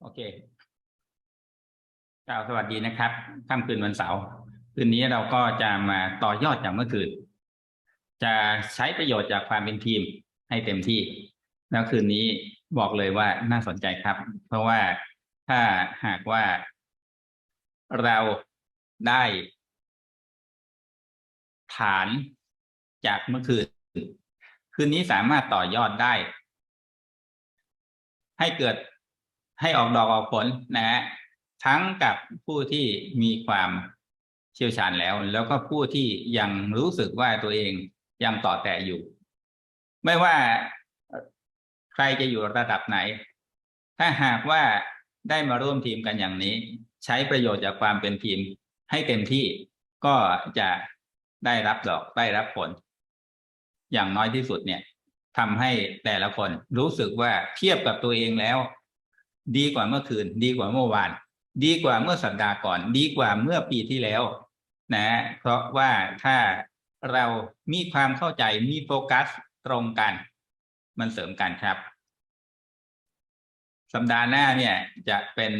โอเคกล่าวสวัสดีนะครับค่ำคืนวันเสาร์คืนนี้เราก็จะมาต่อยอดจากเมื่อคืน จะใช้ประโยชน์จากความเป็นทีมให้เต็มที่ แล้วคืนนี้บอกเลยว่าน่าสนใจครับ เพราะว่าถ้าหากว่าเราได้ฐานจากเมื่อคืน คืนนี้สามารถต่อยอดได้ ให้เกิด ให้ออกดอกออกผลนะฮะทั้งกับผู้ที่มีความเชี่ยวชาญแล้ว แล้วก็ผู้ที่ยังรู้สึกว่าตัวเองยังต่อแต่อยู่ ไม่ว่าใครจะอยู่ระดับไหน ถ้าหากว่าได้มาร่วมทีมกันอย่างนี้ ใช้ประโยชน์จากความเป็นทีมให้เต็มที่ก็จะได้รับดอกได้รับผล อย่างน้อยที่สุดเนี่ยทำให้แต่ละคนรู้สึกว่าเทียบกับตัวเองแล้ว ดีกว่าเมื่อคืน ดีกว่าเมื่อวาน ดีกว่าเมื่อสัปดาห์ก่อน ดีกว่าเมื่อปีที่แล้ว นะ เพราะว่าถ้าเรามีความเข้าใจมีโฟกัสตรงกัน มันเสริมกันครับ สัปดาห์หน้าเนี่ยจะเป็น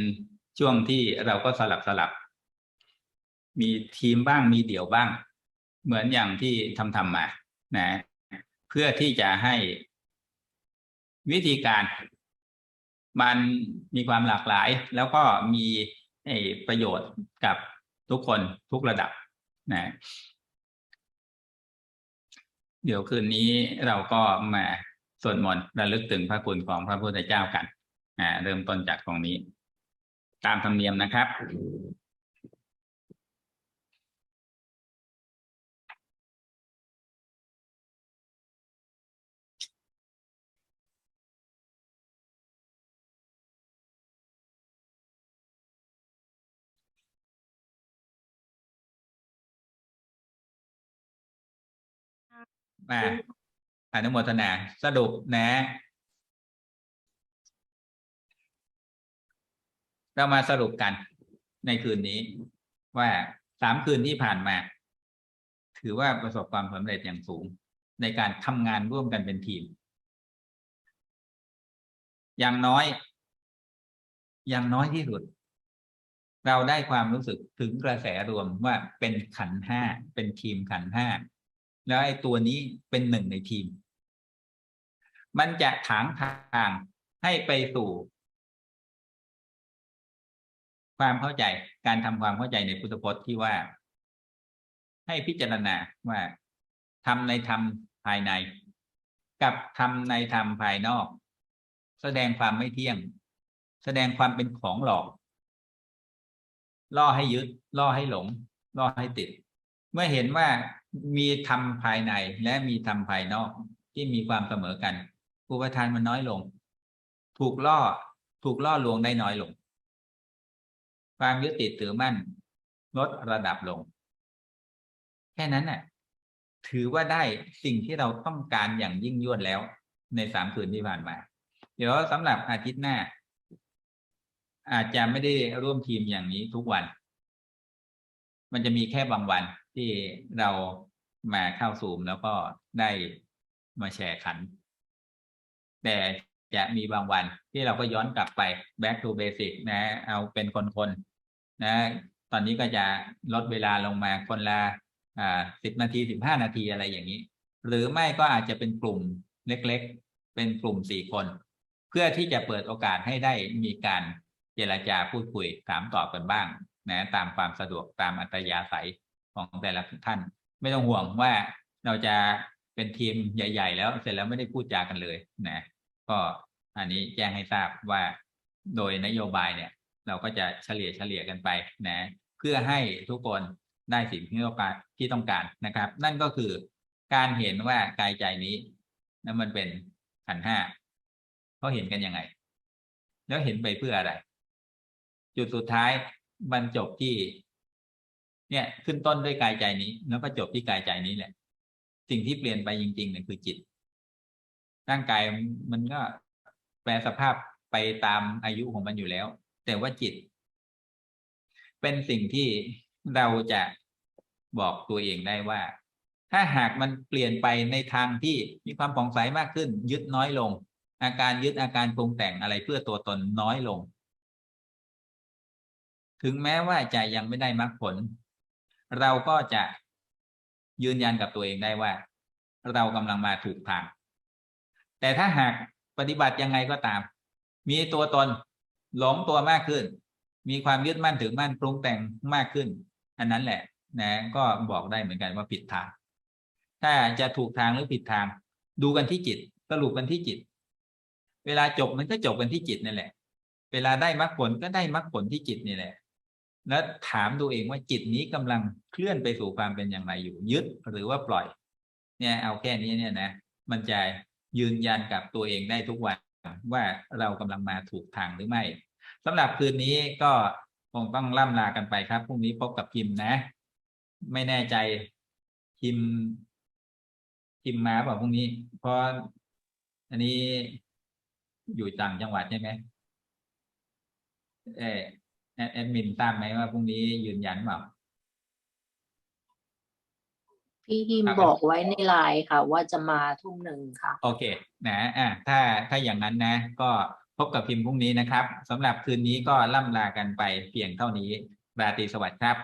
ช่วงที่เราก็สลับสลับ มีทีมบ้างมีเดี่ยวบ้าง เหมือนอย่างที่ทำทำมา นะ เพื่อที่จะให้วิธีการ มันมีความหลากหลาย แล้วก็มีประโยชน์กับทุกคนทุกระดับนะเดี๋ยวคืนนี้เราก็มาสวดมนต์ระลึกถึงพระคุณของพระพุทธเจ้ากันอ่าเริ่มต้นจากตรงนี้ ตามธรรมเนียมนะครับ มาอนุโมทนาสรุปนะ เรามาสรุปกันในคืนนี้ ว่าสามคืนที่ผ่านมา ถือว่าประสบความสำเร็จอย่างสูง ในการทำงานร่วมกันเป็นทีม อย่างน้อย อย่างน้อยที่สุด เราได้ความรู้สึกถึงกระแสรวมว่าเป็นขันห้าเป็นทีมขันห้า แล้วไอ้ตัวนี้เป็นหนึ่งในทีม มันจะถางทางให้ไปสู่ ความเข้าใจการทำความเข้าใจในพุทธพจน์ที่ว่า ให้พิจารณาว่าทำในธรรมภายใน กับทำในธรรมภายนอก แสดงความไม่เที่ยง แสดงความเป็นของหลอก ล่อให้ยึด ล่อให้หลง ล่อให้ติด เมื่อเห็นว่ามีธรรมภายในและมีธรรมภายนอกที่มีความเสมอกันอุปทานมันน้อยลง ถูกล่อถูกล่อลวงได้น้อยลง ความยึดติดถือมั่น ลดระดับลง แค่นั้นน่ะ ถือว่าได้สิ่งที่เราต้องการอย่างยิ่งยวดแล้ว ในสามคืนที่ผ่านมา เดี๋ยวสำหรับอาทิตย์หน้า อาจจะไม่ได้ร่วมทีมอย่างนี้ทุกวัน มันจะมีแค่บางวัน ที่เรามาเข้าซูมแล้วก็ได้มาแชร์ขัน แต่จะมีบางวันที่เราก็ย้อนกลับไป back to basic นะ เอาเป็นคนๆนะ ตอนนี้ก็จะลดเวลาลงมาคนละอ่าสิบนาทีสิบห้านาทีอะไรอย่างนี้ หรือไม่ก็อาจจะเป็นกลุ่มเล็กๆ เป็นกลุ่มสี่คน เพื่อที่จะเปิดโอกาสให้ได้มีการเจรจาพูดคุยถามตอบกันบ้างนะตามความสะดวกตามอัตยาศัย ของแต่ละท่าน ไม่ต้องห่วงว่าเราจะเป็นทีมใหญ่ ๆ แล้วเสร็จแล้วไม่ได้พูดจากันเลยนะก็อันนี้แจ้งให้ทราบว่าโดยนโยบายเนี่ย เราก็จะเฉลี่ยเฉลี่ยกันไปนะ เพื่อให้ทุกคนได้สิ่งที่ต้องการที่ต้องการนะครับ นั่นก็คือการเห็นว่ากายใจนี้นั้นมันเป็นขันห้าเขาเห็นกันยังไง แล้วเห็นไปเพื่ออะไร จุดสุดท้ายมันจบที่ เนี่ยขึ้นต้นด้วยกายใจนี้ แล้วก็จบที่กายใจนี้แหละ สิ่งที่เปลี่ยนไปจริงๆเนี่ยคือจิต ร่างกายมันก็แปลสภาพไปตามอายุของมันอยู่แล้ว แต่ว่าจิต เป็นสิ่งที่เราจะบอกตัวเองได้ว่า ถ้าหากมันเปลี่ยนไปในทางที่มีความผ่องใสมากขึ้น ยึดน้อยลง อาการยึดอาการปรุงแต่งอะไรเพื่อตัวตนน้อยลง ถึงแม้ว่าจะยังไม่ได้มรรคผล เราก็จะยืนยันกับตัวเองได้ว่า เรากำลังมาถูกทาง แต่ถ้าหากปฏิบัติยังไงก็ตาม มีตัวตนหลงตัวมากขึ้น มีความยึดมั่นถือมั่นปรุงแต่งมากขึ้น อันนั้นแหละ นะ ก็บอกได้เหมือนกันว่าผิดทาง ถ้าจะถูกทางหรือผิดทาง ดูกันที่จิตสรุปกันที่จิต เวลาจบมันก็จบกันที่จิตนั่นแหละ เวลาได้มรรคผลก็ได้มรรคผลที่จิตนี่แหละ แล้วถามตัวเองว่าจิตนี้กำลังเคลื่อนไปสู่ความเป็นอย่างไรอยู่ ยึดหรือว่าปล่อย เนี่ยเอาแค่นี้เนี่ยนะ มันจะยืนยันกับตัวเองได้ทุกวันว่าเรากำลังมาถูกทางหรือไม่สำหรับคืนนี้ก็คงต้องล่ำลากันไปครับพรุ่งนี้พบกับพิมพ์นะ ไม่แน่ใจพิมพ์พิมพ์มาเปล่าพรุ่งนี้ เพราะอันนี้อยู่ต่างจังหวัดใช่ไหมเออ แอดแอดมินทราบไหมว่าพรุ่งนี้ยืนยันเปล่าพี่ฮิมครับบอกไว้ในไลน์ค่ะ ว่าจะมาทุ่มหนึ่งค่ะ โอเค นะอะถ้าถ้าอย่างนั้นนะ ก็พบกับพิมพ์พรุ่งนี้นะครับสำหรับคืนนี้ก็ล่ำลากันไปเพียงเท่านี้ราตรีสวัสดิ์ครับ